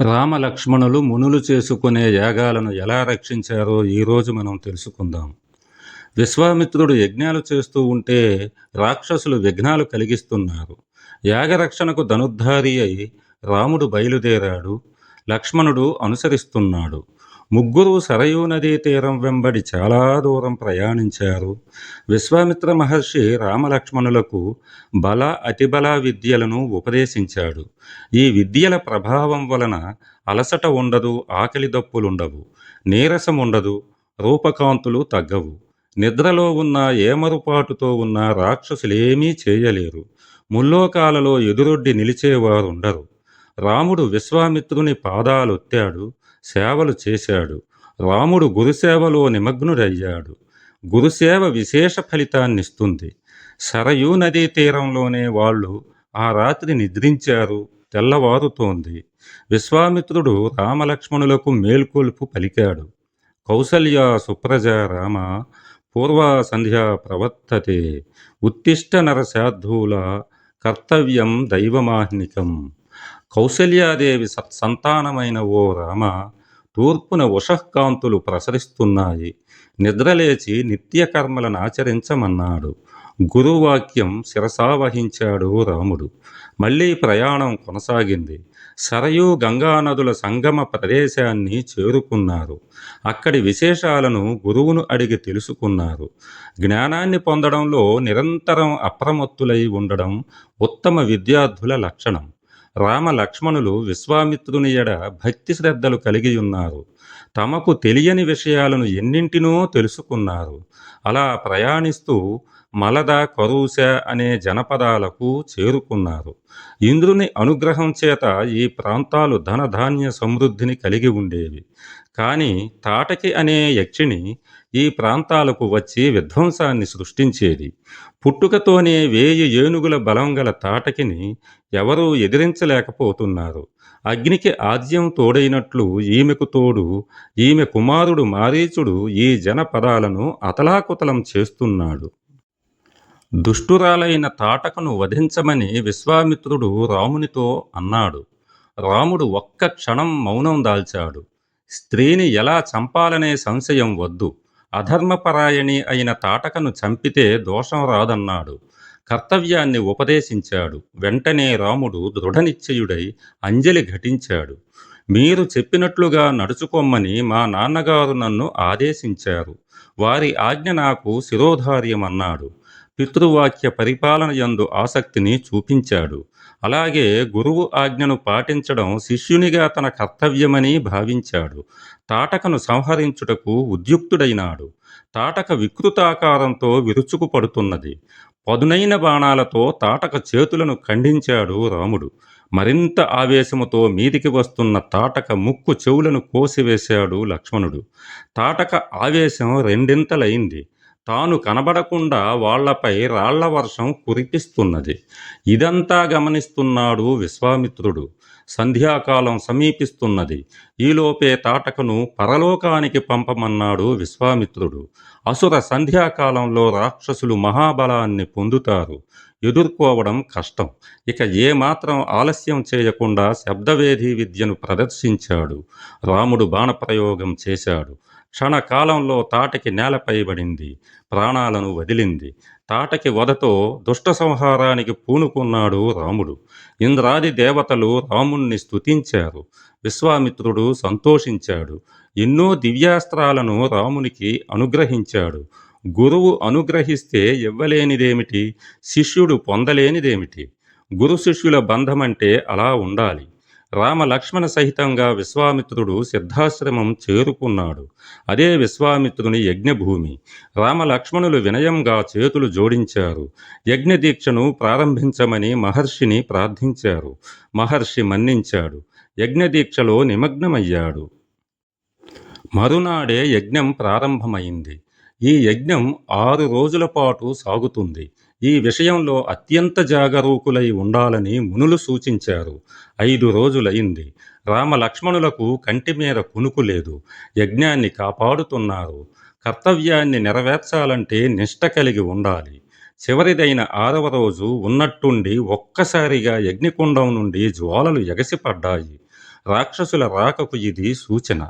రామలక్ష్మణులు మునులు చేసుకునే యాగాలను ఎలా రక్షించారో ఈరోజు మనం తెలుసుకుందాం. విశ్వామిత్రుడు యజ్ఞాలు చేస్తూ ఉంటే రాక్షసులు విఘ్నాలు కలిగిస్తున్నారు. యాగరక్షణకు ధనుద్ధారి అయి రాముడు బయలుదేరాడు. లక్ష్మణుడు అనుసరిస్తున్నాడు. ముగ్గురు సరయూ నదీ తీరం వెంబడి చాలా దూరం ప్రయాణించారు. విశ్వామిత్ర మహర్షి రామలక్ష్మణులకు బల అతిబల విద్యలను ఉపదేశించాడు. ఈ విద్యల ప్రభావం వలన అలసట ఉండదు ఆకలి దప్పులుండవు నీరసం ఉండదు రూపకాంతులు తగ్గవు. నిద్రలో ఉన్న ఏమరుపాటుతో ఉన్న రాక్షసులేమీ చేయలేరు. ముల్లోకాలలో ఎదురొడ్డి నిలిచేవారుండరు. రాముడు విశ్వామిత్రుని పాదాలొత్తాడు సేవలు చేశాడు. రాముడు గురుసేవలో నిమగ్నుడయ్యాడు. గురుసేవ విశేష ఫలితాన్నిస్తుంది. సరయూ నదీ తీరంలోనే వాళ్ళు ఆ రాత్రి నిద్రించారు తెల్లవారుతోంది. విశ్వామిత్రుడు రామలక్ష్మణులకు మేల్కొల్పు పలికాడు. కౌసల్య సుప్రజ రామ పూర్వ సంధ్య ప్రవర్తతే ఉత్తిష్ట నరశార్థూల కర్తవ్యం దైవమాహ్నికం. కౌసల్యాదేవి సత్సంతానమైన ఓ రామ తూర్పున ఉషఃకాంతులు ప్రసరిస్తున్నాయి. నిద్రలేచి నిత్యకర్మలను ఆచరించమన్నాడు. గురువాక్యం శిరసావహించాడు రాముడు. మళ్ళీ ప్రయాణం కొనసాగింది. సరయూ గంగానదుల సంగమ ప్రదేశాన్ని చేరుకున్నారు. అక్కడి విశేషాలను గురువును అడిగి తెలుసుకున్నారు. జ్ఞానాన్ని పొందడంలో నిరంతరం అప్రమత్తులై ఉండడం ఉత్తమ విద్యార్థుల లక్షణం. రామ లక్ష్మణులు విశ్వామిత్రుని ఎడ భక్తి శ్రద్ధలు కలిగి ఉన్నారు తమకు తెలియని విషయాలను ఎన్నింటినో తెలుసుకున్నారు. అలా ప్రయాణిస్తూ మలద కరూస అనే జనపదాలకు చేరుకున్నారు. ఇంద్రుని అనుగ్రహం చేత ఈ ప్రాంతాలు ధనధాన్య సమృద్ధిని కలిగి ఉండేవి. కానీ తాటకి అనే యక్షిణి ఈ ప్రాంతాలకు వచ్చి విధ్వంసాన్ని సృష్టించేది. పుట్టుకతోనే వేయి ఏనుగుల బలం గల తాటకిని ఎవరూ ఎదిరించలేకపోతున్నారు. అగ్నికి ఆద్యం తోడైనట్లు ఈమెకు తోడు ఈమె కుమారుడు మారీచుడు ఈ జనపదాలను అతలాకుతలం చేస్తున్నాడు. దుష్టురాలైన తాటకను వధించమని విశ్వామిత్రుడు రామునితో అన్నాడు. రాముడు ఒక్క క్షణం మౌనం దాల్చాడు. స్త్రీని ఎలా చంపాలనే సంశయం వద్దు. అధర్మపరాయణి అయిన తాటకను చంపితే దోషం రాదన్నాడు. కర్తవ్యాన్ని ఉపదేశించాడు. వెంటనే రాముడు దృఢనిశ్చయుడై అంజలి ఘటించాడు. మీరు చెప్పినట్లుగా నడుచుకోమ్మని మా నాన్నగారు నన్ను ఆదేశించారు. వారి ఆజ్ఞ నాకు శిరోధార్యమన్నాడు. పితృవాక్య పరిపాలన యందు ఆసక్తిని చూపించాడు. అలాగే గురువు ఆజ్ఞను పాటించడం శిష్యునిగా తన కర్తవ్యమని భావించాడు. తాటకను సంహరించుటకు ఉద్యుక్తుడైనాడు. తాటక వికృతాకారంతో విరుచుకు పడుతున్నది. పదునైన బాణాలతో తాటక చేతులను ఖండించాడు రాముడు. మరింత ఆవేశముతో మీదికి వస్తున్న తాటక ముక్కు చెవులను కోసివేశాడు లక్ష్మణుడు. తాటక ఆవేశం రెండింతలైంది. తాను కనబడకుండా వాళ్ళపై రాళ్ళ వర్షం కురిపిస్తున్నది. ఇదంతా గమనిస్తున్నాడు విశ్వామిత్రుడు. సంధ్యాకాలం సమీపిస్తున్నది. ఈలోపే తాటకను పరలోకానికి పంపమన్నాడు విశ్వామిత్రుడు. అసుర సంధ్యాకాలంలో రాక్షసులు మహాబలాన్ని పొందుతారు. ఎదుర్కోవడం కష్టం. ఇక ఏమాత్రం ఆలస్యం చేయకుండా శబ్దవేధి విద్యను ప్రదర్శించాడు. రాముడు బాణప్రయోగం చేశాడు. క్షణకాలంలో తాటకి నేలపై పడింది ప్రాణాలను వదిలింది. తాటకి వదతో దుష్ట సంహారానికి పూనుకున్నాడు రాముడు. ఇంద్రాది దేవతలు రాముణ్ణి స్తుతించారు. విశ్వామిత్రుడు సంతోషించాడు. ఎన్నో దివ్యాస్త్రాలను రామునికి అనుగ్రహించాడు. గురువు అనుగ్రహిస్తే ఇవ్వలేనిదేమిటి? శిష్యుడు పొందలేనిదేమిటి? గురు శిష్యుల బంధమంటే అలా ఉండాలి. రామ లక్ష్మణ సహితంగా విశ్వామిత్రుడు సిద్ధాశ్రమం చేరుకున్నాడు. అదే విశ్వామిత్రుని యజ్ఞభూమి. రామ లక్ష్మణులు వినయంగా చేతులు జోడించారు. యజ్ఞదీక్షను ప్రారంభించమని మహర్షిని ప్రార్థించారు. మహర్షి మన్నించాడు. యజ్ఞదీక్షలో నిమగ్నమయ్యాడు. మరునాడే యజ్ఞం ప్రారంభమైంది. ఈ యజ్ఞం ఆరు రోజుల పాటు సాగుతుంది. ఈ విషయంలో అత్యంత జాగరూకులై ఉండాలని మునులు సూచించారు. ఐదు రోజులైంది రామలక్ష్మణులకు కంటి మీద కునుకు లేదు. యజ్ఞాన్ని కాపాడుతున్నారు. కర్తవ్యాన్ని నెరవేర్చాలంటే నిష్ట కలిగి ఉండాలి. చివరిదైన ఆరవ రోజు ఉన్నట్టుండి ఒక్కసారిగా యజ్ఞకుండం నుండి జ్వాలలు ఎగసిపడ్డాయి. రాక్షసుల రాకకు ఇది సూచన.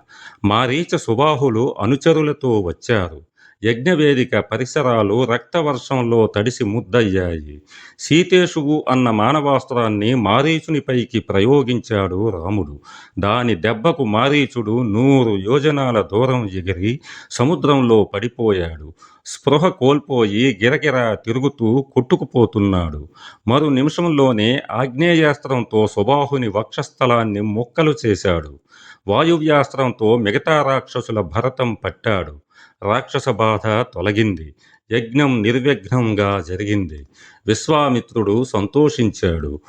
మారీచ సుబాహులు అనుచరులతో వచ్చారు. యజ్ఞవేదిక పరిసరాలు రక్తవర్షంలో తడిసి ముద్దయ్యాయి. సీతేషువు అన్న మానవాస్త్రాన్ని మారీచునిపైకి ప్రయోగించాడు రాముడు. దాని దెబ్బకు మారీచుడు నూరు యోజనాల దూరం ఎగిరి సముద్రంలో పడిపోయాడు. స్పృహ కోల్పోయి గిరగిరా తిరుగుతూ కొట్టుకుపోతున్నాడు. మరు నిమిషంలోనే ఆగ్నేయాస్త్రంతో సుబాహుని వక్షస్థలాన్ని ముక్కలు చేశాడు. వాయువ్యాస్త్రంతో మిగతా రాక్షసుల భరతం పట్టాడు. రాక్షస బాధ తొలగింది. యజ్ఞం నిర్విఘ్నంగా జరిగింది. విశ్వామిత్రుడు సంతోషించాడు.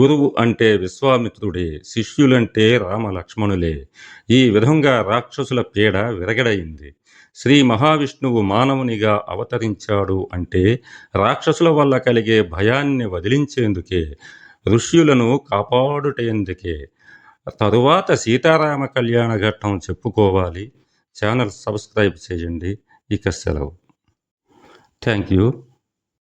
గురువు అంటే విశ్వామిత్రుడే శిష్యులంటే రామలక్ష్మణులే. ఈ విధంగా రాక్షసుల పీడ విరగడైంది. శ్రీ మహావిష్ణువు మానవునిగా అవతరించాడు అంటే రాక్షసుల వల్ల కలిగే భయాన్ని వదిలించేందుకే ఋష్యులను కాపాడుటేందుకే. తరువాత సీతారామ కళ్యాణ ఘట్టం చెప్పుకోవాలి. ఛానల్ సబ్స్క్రైబ్ చేయండి. ఇక సెలవు. Thank you.